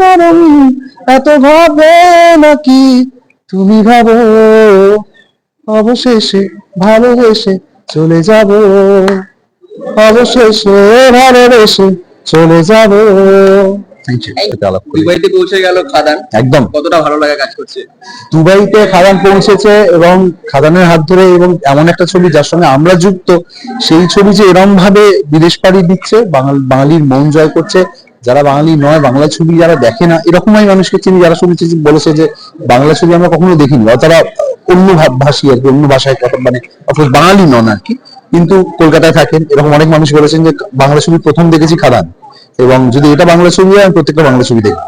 নরম এত ভাবে নাকি তুমি ভাবো? অবশেষে ভালোবেসে চলে যাব। অবশেষে ভালোবেসে চলে যাব। দুবাইতে পৌঁছে গেল খাদান। একদম। কতটা ভালো লাগে কাজ করছে? দুবাইতে খাদান পৌঁছেছে এবং খাদানের হাত ধরে এবং এমন একটা ছবি যার সঙ্গে আমরা যুক্ত সেই ছবি যে এরম ভাবে বিদেশ পাড়ি দিচ্ছে বাঙাল বাঙালির মন জয় করছে যারা বাঙালি নয়, বাংলা ছবি যারা দেখে না, এরকমই মানুষকে চিনি, যারা শুনেছে বলেছে যে বাংলা ছবি আমরা কখনো দেখিনি তারা অন্য ভাষী আর কি, অন্য ভাষায় কথা মানে অথচ বাঙালি নন আর কি। কিন্তু কলকাতায় থাকেন, এরকম অনেক মানুষ বলেছেন যে বাংলা ছবি প্রথম দেখেছি খাদান। এবং যদি এটা বাংলা ছবি হয়, আমি প্রত্যেকটা বাংলা ছবি দেখব।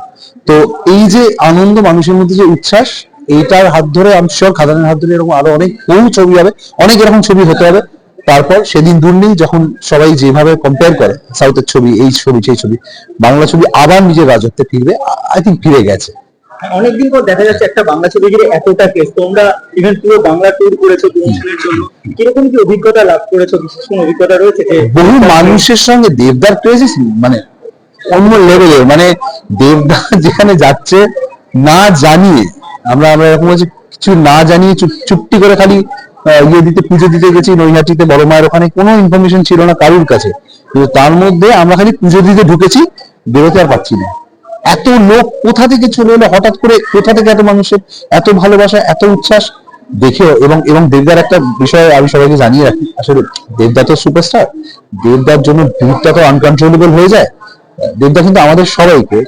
তো এই যে আনন্দ, মানুষের মধ্যে যে উচ্ছ্বাস, এইটার হাত ধরে আমি শিওর খাদানের হাত ধরে এরকম আরও অনেক বহু ছবি হবে, অনেক এরকম ছবি হতে হবে। তারপর সেদিন দূর নেই যখন সবাই যেভাবে কম্পেয়ার করে সাউথের ছবি এই ছবি সেই ছবি বাংলা ছবি আবার নিজের রাজত্বে ফিরবে আই থিঙ্ক ফিরে গেছে। অনেকদিন পর দেখা যাচ্ছে একটা বাংলা ছবি ঘিরে এতটা কেস তোমরা ইভেন পুরো বাংলা ট্যুর করেছ প্রমোশনের জন্য। কীরকম কি অভিজ্ঞতা লাভ করেছ? বিশেষ কোনো অভিজ্ঞতা রয়েছে বহু মানুষের সঙ্গে দেবদার ক্রেজি মানে অন্য লেভেলের মানে দেবদা যেখানে যাচ্ছে না জানিয়ে আমরা আমরা এরকম হচ্ছে কিছু না জানিয়ে চুপ চুপটি করে খালি ইয়ে দিতে, পুজো দিতে গেছি, নৈহাটিতে বড় মায়ের ওখানে কোনো ইনফরমেশন ছিল না কারুর কাছে। কিন্তু তার মধ্যে আমরা খালি পুজো দিতে ঢুকেছি, বেরোতে আর পাচ্ছি না। এত লোক কোথা থেকে চলে এলো? হঠাৎ করে কোথা থেকে এত মানুষের এত ভালোবাসা, এত উচ্ছ্বাস? দেখেও এবং এবং দেবদার একটা বিষয় আমি সবাইকে জানিয়ে রাখি। আসলে দেবদা তো সুপারস্টার দেবদার জন্য ভিড়টা তো আনকন্ট্রোলেবল হয়ে যায়। দেবদা কিন্তু আমাদের সবাইকে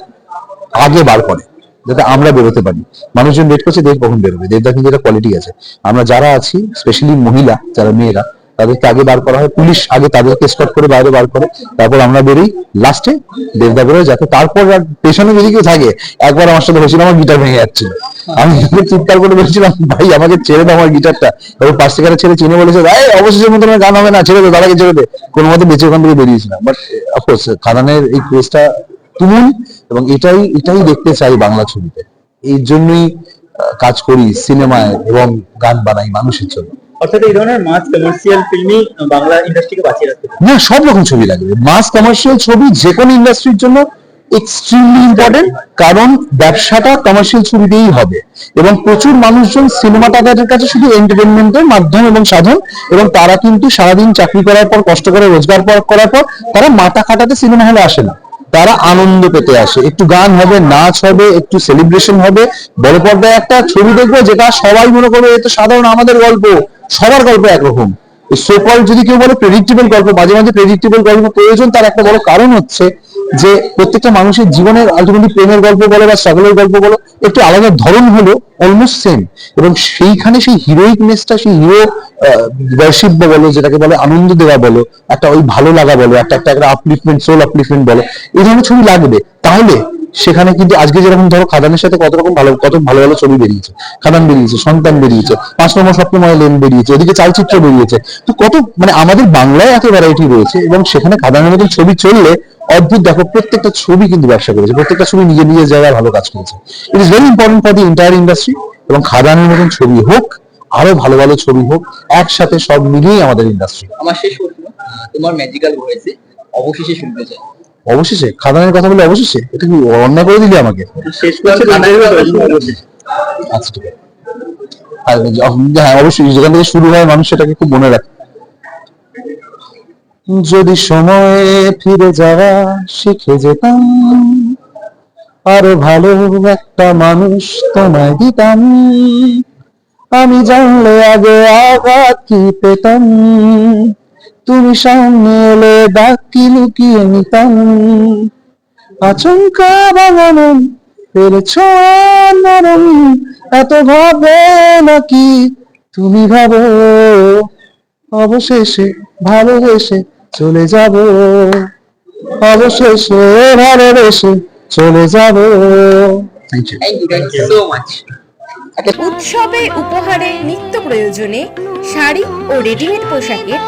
আগে বার করে। যাতে আমরা বেরোতে পারি। মানুষজন ওয়েট করছে দেব কখন বেরোবে? দেবদা কিন্তু একটা কোয়ালিটি আছে। আমরা যারা আছি স্পেশালি মহিলা, যারা মেয়েরা, তাদেরকে আগে বার করা হয়। পুলিশ আগে তাদেরকে স্টপ করে বাইরে বার করে। তারপর আমরা বেরোই। লাস্টে দেবদা বেরোয়, যাতে তারপর আর পেছনে যদি কেউ থাকে, একবার আমার সাথে হয়েছিল, আমার গিটার ভেঙে যাচ্ছিল। আমি চিৎকার করে বলছিলাম, ভাই, আমাকে ছেড়ে দাও আমার গিটারটা এবার পাশ থেকে ছেড়ে চিনে বলেছে এই অবশেষের মতো গান হবে না, ছেড়ে দে দাদাকে ছেড়ে দে। কোনো মতে বেঁচে ওখান থেকে বেরিয়েছিলাম। বাট অফকোর্স খাদানের এই ক্রেজটা তুমুল। এবং এটাই এটাই দেখতে চাই বাংলা ছবিতে। এই জন্যই কাজ করি সিনেমায় এবং গান বানাই মানুষের জন্য। অর্থাৎ এই ধরনের মাস কমার্শিয়াল ফিল্মই বাংলা ইন্ডাস্ট্রিকে বাঁচিয়ে রাখতে না সব রকম ছবি লাগবে। মাস কমার্শিয়াল ছবি যে কোনো ইন্ডাস্ট্রির জন্য এক্সট্রিমলি ইম্পর্টেন্ট কারণ ব্যবসাটা কমার্শিয়াল ছবি দিয়েই হবে। এবং প্রচুর মানুষজন সিনেমাটা তাদের কাছে শুধু এন্টারটেনমেন্টের মাধ্যম এবং সাধন এবং তারা কিন্তু সারাদিন চাকরি করার পর কষ্ট করে রোজগার করার পর তারা মাথা খাটাতে সিনেমা হলে আসে না। তারা আনন্দ পেতে আসে। একটু গান হবে, নাচ হবে, একটু সেলিব্রেশন হবে। বড় পর্দায় একটা ছবি দেখবে যেটা সবাই মনে করবে এটা সাধারণ আমাদের গল্প, সবার গল্প একরকম। সোকল যদি কেউ বলে প্রেডিক্টেবল গল্প, মাঝে মাঝে প্রেডিক্টেবল গল্প প্রয়োজন, তার একটা বড় কারণ হচ্ছে যে প্রত্যেকটা মানুষের জীবনের আলটিমেটলি প্রেমের গল্প বলো বা স্ট্রাগলের গল্প বলো, একটু আলাদা ধরন হলো অলমোস্ট সেম এবং সেইখানে সেই হিরোইকনেসটা সেই হিরো ওয়ার্শিপ বলো, যেটাকে বলে আনন্দ দেওয়া বলো, একটা ওই ভালো লাগা বলো, একটা একটা আপলিফমেন্ট সোল আপলিফমেন্ট বলো, এই ধরনের ছবি লাগবে। তাহলে সেখানে কিন্তু আজকে যেরকম ধরো খাদানের সাথে কত রকম ভালো, কত ভালো ভালো ছবি বেরিয়েছে। খাদান বেরিয়েছে, সন্তান বেরিয়েছে, পাঁচ নম্বর স্বপ্নময় লেন বেরিয়েছে, ওদিকে চালচিত্র বেরিয়েছে। তো কত মানে আমাদের বাংলায় এত ভ্যারাইটি রয়েছে এবং সেখানে খাদানের মতন ছবি চললে অদ্ভুত দেখো, প্রত্যেকটা ছবি কিন্তু ব্যবসা করেছে, প্রত্যেকটা ছবি নিজের নিজের জায়গায় ভালো কাজ করেছে। It is very important for the entire industry এবং খাদানের মতন ছবি হোক, আরও ভালো ভালো ছবি হোক, একসাথে সব মিলিয়েই আমাদের ইন্ডাস্ট্রি আমার শেষ প্রশ্ন, তোমার ম্যাজিক্যাল ভয়েসে অবশেষে শুনতে চাই। অবশেষে খাদানের কথা বলে অবশেষে এটা কি অন্যায় করে দিলি আমাকে? আচ্ছা ঠিক আছে। হ্যাঁ অবশ্যই যেখান থেকে শুরু হয় মানুষ সেটাকে খুব মনে রাখে। যদি সময়ে ফিরে যাওয়া শিখে যেতাম আরও ভালো একটা মানুষ তোমায় দিতাম। আমি জানলে আগে আঘাত কি পেতাম? তুমি সামনে এলে ডাক লুকিয়ে নিতাম। আচমকা বাগানো নরম এত ভাবে নাকি তুমি ভাবো অবশেষে ভালোবেসে চলে যাব। অবশেষে ভালোবেসে চলে যাব। Thank you thank you so much উৎসবে উপহারে নিত্য প্রয়োজনে শাড়ি ও রেডিমেড পোশাকের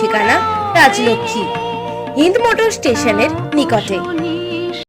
ঠিকানা রাজলক্ষ্মী হিন্দ মোটর স্টেশনের নিকটে।